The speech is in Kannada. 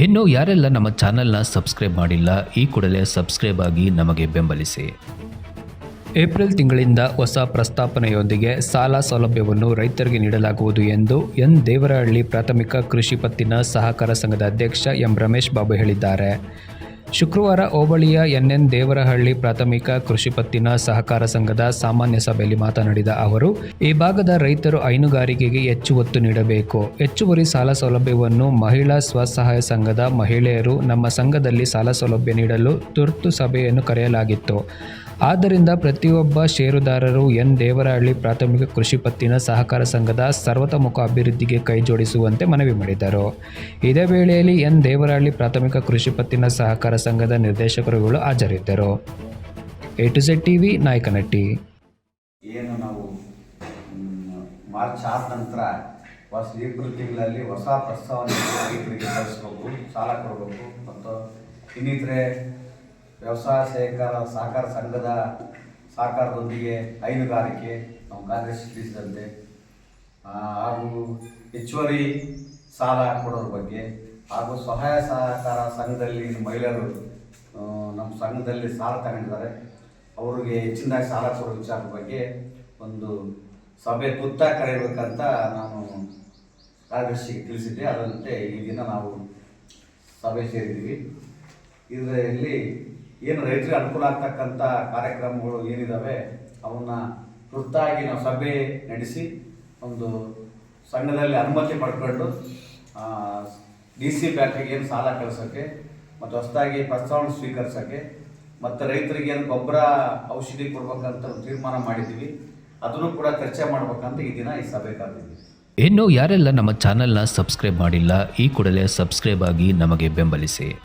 ಇನ್ನು ಯಾರೆಲ್ಲ ನಮ್ಮ ಚಾನೆಲ್ನ ಸಬ್ಸ್ಕ್ರೈಬ್ ಮಾಡಿಲ್ಲ, ಈ ಕೂಡಲೇ ಸಬ್ಸ್ಕ್ರೈಬ್ ಆಗಿ ನಮಗೆ ಬೆಂಬಲಿಸಿ. ಏಪ್ರಿಲ್ ತಿಂಗಳಿಂದ ಹೊಸ ಪ್ರಸ್ತಾಪನೆಯೊಂದಿಗೆ ಸಾಲ ಸೌಲಭ್ಯವನ್ನು ರೈತರಿಗೆ ನೀಡಲಾಗುವುದು ಎಂದು ಎನ್. ದೇವರಹಳ್ಳಿ ಪ್ರಾಥಮಿಕ ಕೃಷಿ ಪತ್ತಿನ ಸಹಕಾರ ಸಂಘದ ಅಧ್ಯಕ್ಷ ಎಂ. ರಮೇಶ್ ಬಾಬು ಹೇಳಿದ್ದಾರೆ. ಶುಕ್ರವಾರ ಹೋಬಳಿಯ ಎನ್ಎನ್ ದೇವರಹಳ್ಳಿ ಪ್ರಾಥಮಿಕ ಕೃಷಿ ಪತ್ತಿನ ಸಹಕಾರ ಸಂಘದ ಸಾಮಾನ್ಯ ಸಭೆಯಲ್ಲಿ ಮಾತನಾಡಿದ ಅವರು, ಈ ಭಾಗದ ರೈತರು ಹೈನುಗಾರಿಕೆಗೆ ಹೆಚ್ಚು ಒತ್ತು ನೀಡಬೇಕು. ಹೆಚ್ಚುವರಿ ಸಾಲ ಸೌಲಭ್ಯವನ್ನು ಮಹಿಳಾ ಸ್ವಸಹಾಯ ಸಂಘದ ಮಹಿಳೆಯರು ನಮ್ಮ ಸಂಘದಲ್ಲಿ ಸಾಲ ಸೌಲಭ್ಯ ನೀಡಲು ತುರ್ತು ಸಭೆಯನ್ನು ಕರೆಯಲಾಗಿತ್ತು. ಆದ್ದರಿಂದ ಪ್ರತಿಯೊಬ್ಬ ಷೇರುದಾರರು ಎನ್. ದೇವರಹಳ್ಳಿ ಪ್ರಾಥಮಿಕ ಕೃಷಿ ಪತ್ತಿನ ಸಹಕಾರ ಸಂಘದ ಸರ್ವತೋಮುಖ ಅಭಿವೃದ್ಧಿಗೆ ಕೈಜೋಡಿಸುವಂತೆ ಮನವಿ ಮಾಡಿದರು. ಇದೇ ವೇಳೆಯಲ್ಲಿ ಎನ್. ದೇವರಹಳ್ಳಿ ಪ್ರಾಥಮಿಕ ಕೃಷಿ ಪತ್ತಿನ ಸಹಕಾರ ಸಂಘದ ನಿರ್ದೇಶಕರುಗಳು ಹಾಜರಿದ್ದರು. A to Z TV, Nayakanatti. ಏನು ನಾವು ಮಾರ್ಚ್ ಆದ ನಂತರ ಹೊಸ ಏಪ್ರಿಲ್ ತಿಂಗಳಲ್ಲಿ ಹೊಸ ಪ್ರಸ್ತಾವನೆ ರೈತರಿಗೆ ಕಳಿಸ್ಬೇಕು, ಸಾಲ ಕೊಡಬೇಕು. ಮತ್ತು ಇನ್ನಿತರೆ ವ್ಯವಸಾಯ ಸಹಕಾರ ಸಹಕಾರ ಸಂಘದ ಸಹಕಾರದೊಂದಿಗೆ ಹೈನುಗಾರಿಕೆ, ನಾವು ಕಾಂಗ್ರೆಸ್ ತಿಳಿಸಿದಂತೆ ಹಾಗೂ ಹೆಚ್ಚುವರಿ ಸಾಲ ಕೊಡೋದ್ರ ಬಗ್ಗೆ ಹಾಗೂ ಸಹಾಯ ಸಹಕಾರ ಸಂಘದಲ್ಲಿ ಮಹಿಳೆಯರು ನಮ್ಮ ಸಂಘದಲ್ಲಿ ಸಾಲ ತಗೊಂಡಿದ್ದಾರೆ. ಅವ್ರಿಗೆ ಹೆಚ್ಚಿನದಾಗಿ ಸಾಲ ಕೊಡೋ ವಿಚಾರದ ಬಗ್ಗೆ ಒಂದು ಸಭೆ ತುತ್ತಾಗಿ ಕರೆಯಬೇಕಂತ ನಾನು ಕಾರ್ಯದರ್ಶಿಗೆ ತಿಳಿಸಿದ್ದೆ. ಅದರಂತೆ ಈ ದಿನ ನಾವು ಸಭೆ ಸೇರಿದ್ದೀವಿ. ಇದರಲ್ಲಿ ಏನು ರೈತರಿಗೆ ಅನುಕೂಲ ಆಗ್ತಕ್ಕಂಥ ಕಾರ್ಯಕ್ರಮಗಳು ಏನಿದ್ದಾವೆ ಅವನ್ನ ತುರ್ತಾಗಿ ನಾವು ಸಭೆ ನಡೆಸಿ ಒಂದು ಸಂಘದಲ್ಲಿ ಅನುಮತಿ ಪಡ್ಕೊಂಡು ಡಿ ಸಿ ಬ್ಯಾಂಕಿಗೆ ಏನು ಸಾಲ ಕಳ್ಸೋಕ್ಕೆ, ಮತ್ತು ಹೊಸದಾಗಿ ಪ್ರಸ್ತಾವನೆ ಸ್ವೀಕರಿಸೋಕ್ಕೆ, ಮತ್ತು ರೈತರಿಗೆ ಏನು ಗೊಬ್ಬರ ಔಷಧಿ ಕೊಡ್ಬೇಕಂತ ತೀರ್ಮಾನ ಮಾಡಿದ್ದೀವಿ. ಅದನ್ನು ಕೂಡ ಚರ್ಚೆ ಮಾಡ್ಬೇಕಂತ ಈ ದಿನ ಈ ಸಭೆ ಕರೆದಿದ್ದೀವಿ. ಇನ್ನು ಯಾರೆಲ್ಲ ನಮ್ಮ ಚಾನೆಲ್ನ ಸಬ್ಸ್ಕ್ರೈಬ್ ಮಾಡಿಲ್ಲ, ಈ ಕೂಡಲೇ ಸಬ್ಸ್ಕ್ರೈಬ್ ಆಗಿ ನಮಗೆ ಬೆಂಬಲಿಸಿ.